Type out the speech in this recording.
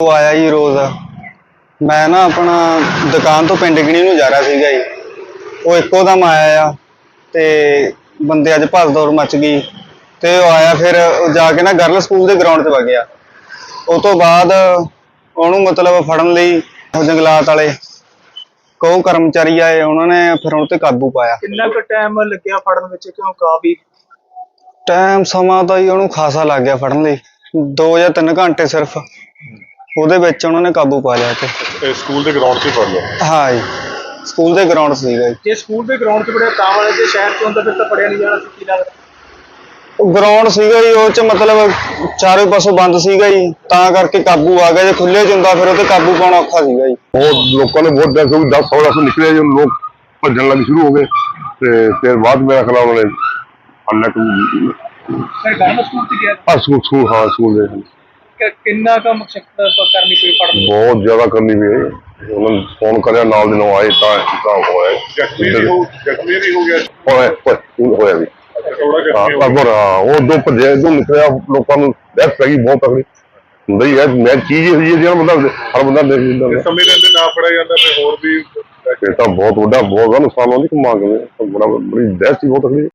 ਉਹ ਆਇਆ ਜੀ ਰੋਜ਼। ਮੈਂ ਨਾ ਆਪਣਾ ਦੁਕਾਨ ਤੋਂ ਪਿੰਡ ਗਣੀ ਨੂੰ ਜਾ ਰਿਹਾ ਸੀਗਾ ਜੀ। ਉਹ ਇੱਕੋ ਦਮ ਆਇਆ ਆ ਤੇ ਬੰਦੇ ਅੱਜ ਭੱਜ ਦੌੜ ਮਚ ਗਈ। ਤੇ ਉਹ ਆਇਆ ਫਿਰ ਜਾ ਕੇ ਨਾ ਗਰਲ ਸਕੂਲ ਦੇ ਗਰਾਊਂਡ 'ਤੇ ਵਗ ਗਿਆ। ਉਹ ਤੋਂ ਬਾਅਦ ਉਹਨੂੰ ਮਤਲਬ ਫੜਨ ਲਈ ਉਹ ਜੰਗਲਾਤ ਵਾਲੇ ਕੋ ਕਰਮਚਾਰੀ ਆਏ ਉਹਨਾਂ ਨੇ ਫਿਰ ਉਹਨਾਂ ਤੇ ਕਾਬੂ ਪਾਇਆ। ਕਿੰਨਾ ਕੁ ਟਾਈਮ ਲੱਗਿਆ ਫੜਨ ਵਿੱਚ? ਕਿਉਂ ਕਾਫੀ? ਟਾਈਮ ਸਮਾਂ ਤਾਂ ਜੀ ਉਹਨੂੰ ਖਾਸਾ ਲੱਗ ਗਿਆ ਫੜਨ ਲਈ। 2 ਜਾਂ 3 ਘੰਟੇ ਸਿਰਫ। ਉਹਦੇ ਵਿੱਚ ਉਹਨਾਂ ਨੇ ਕਾਬੂ ਪਾ ਲਿਆ ਤੇ ਇਹ ਸਕੂਲ ਦੇ ਗਰਾਊਂਡ 'ਤੇ ਫੜ ਲਿਆ। ਹਾਂ ਜੀ ਸਕੂਲ ਦੇ ਗਰਾਊਂਡ ਸੀਗਾ ਜੀ। ਜੇ ਸਕੂਲ ਦੇ ਗਰਾਊਂਡ 'ਚ ਪੜਿਆ ਤਾਂ ਵਾਲੇ ਦੇ ਸ਼ਹਿਰ 'ਚ ਹੁੰਦਾ ਫਿਰ ਤਾਂ ਪੜਿਆ ਨਹੀਂ ਜਾਣਾ ਸੀ ਕੀ ਲੱਗਦਾ ਉਹ ਗਰਾਊਂਡ ਸੀਗਾ ਜੀ ਉਹ ਚ ਮਤਲਬ ਚਾਰੇ ਪਾਸੋਂ ਬੰਦ ਸੀਗਾ ਜੀ ਤਾਂ ਕਰਕੇ ਕਾਬੂ ਆ ਗਿਆ। ਜੇ ਖੁੱਲੇ ਚ ਹੁੰਦਾ ਫਿਰ ਉਹ ਤੇ ਕਾਬੂ ਪਾਉਣਾ ਔਖਾ ਸੀਗਾ ਜੀ। ਬਹੁਤ ਲੋਕਾਂ ਨੇ ਬਹੁਤ ਡਰ ਕਿਉਂਕਿ 10 16 ਤੋਂ ਨਿਕਲੇ ਜਦੋਂ ਲੋਕ ਭੱਜਣ ਲੱਗ ਸ਼ੁਰੂ ਹੋ ਗਏ। ਤੇ ਫਿਰ ਬਾਅਦ ਮੇਰਾ ਖਿਆਲ ਉਹਨਾਂ ਨੇ ਫਿਰ ਗਰਮ ਸਕੂਲ 'ਚ ਗਿਆ ਸਕੂਲ ਸਕੂਲ ਹਾਂ ਸਕੂਲ ਦੇ। ਕਿ- ਕਿੰਨਾ ਕੁ ਕਰਨੀ ਪਈ ਪੜਨ ਬਹੁਤ ਜ਼ਿਆਦਾ ਕਰਨੀ ਪਈ ਹੈ। ਉਹਨਾਂ ਨੂੰ ਫੋਨ ਕਰਿਆ ਨਾਲ ਦੇ ਨਾਲ ਆਏ ਤਾਂ ਤਾਂ ਹੋਇਆ। ਜ਼ਖਮੀ ਵੀ ਹੋ ਜ਼ਖਮੀ ਵੀ ਹੋ ਗਿਆ ਹੋਇਆ ਹੋਇਆ- ਹੋਇਆ ਵੀ। ਥੋੜਾ ਹਾਂ ਜ਼ਖਮੀ ਹੋ ਪਰ ਹਾਂ ਉਹ ਦੋ ਭੱਜੇ ਦੋ ਨਿਕਲਿਆ ਲੋਕਾਂ ਨੂੰ ਦਹਿਸ਼ਤ ਪੈ ਗਈ ਬਹੁਤ ਤਕੜੀ। ਹੁੰਦਾ ਹੀ ਹੈ ਮੈਂ ਚੀਜ਼ ਇਹੋ ਜਿਹੀ ਹੈ ਜਿਹੜਾ ਬੰਦਾ ਹਰ ਬੰਦਾ ਦੇਖ ਲੈਂਦਾ ਸਮੇਂ ਰਹਿੰਦੇ ਨਾ ਫੜਿਆ ਜਾਂਦਾ ਫਿਰ ਹੋਰ ਵੀ ਇਹ ਤਾਂ ਬਹੁਤ ਵੱਡਾ ਬਹੁਤ ਵੱਡਾ ਨੁਕਸਾਨ ਹੋਣੀ ਕਮਾ ਕੇ। ਬੜਾ ਬੜੀ ਦਹਿਸ਼ਤ ਹੀ ਬਹੁਤ ਤਕੜੀ।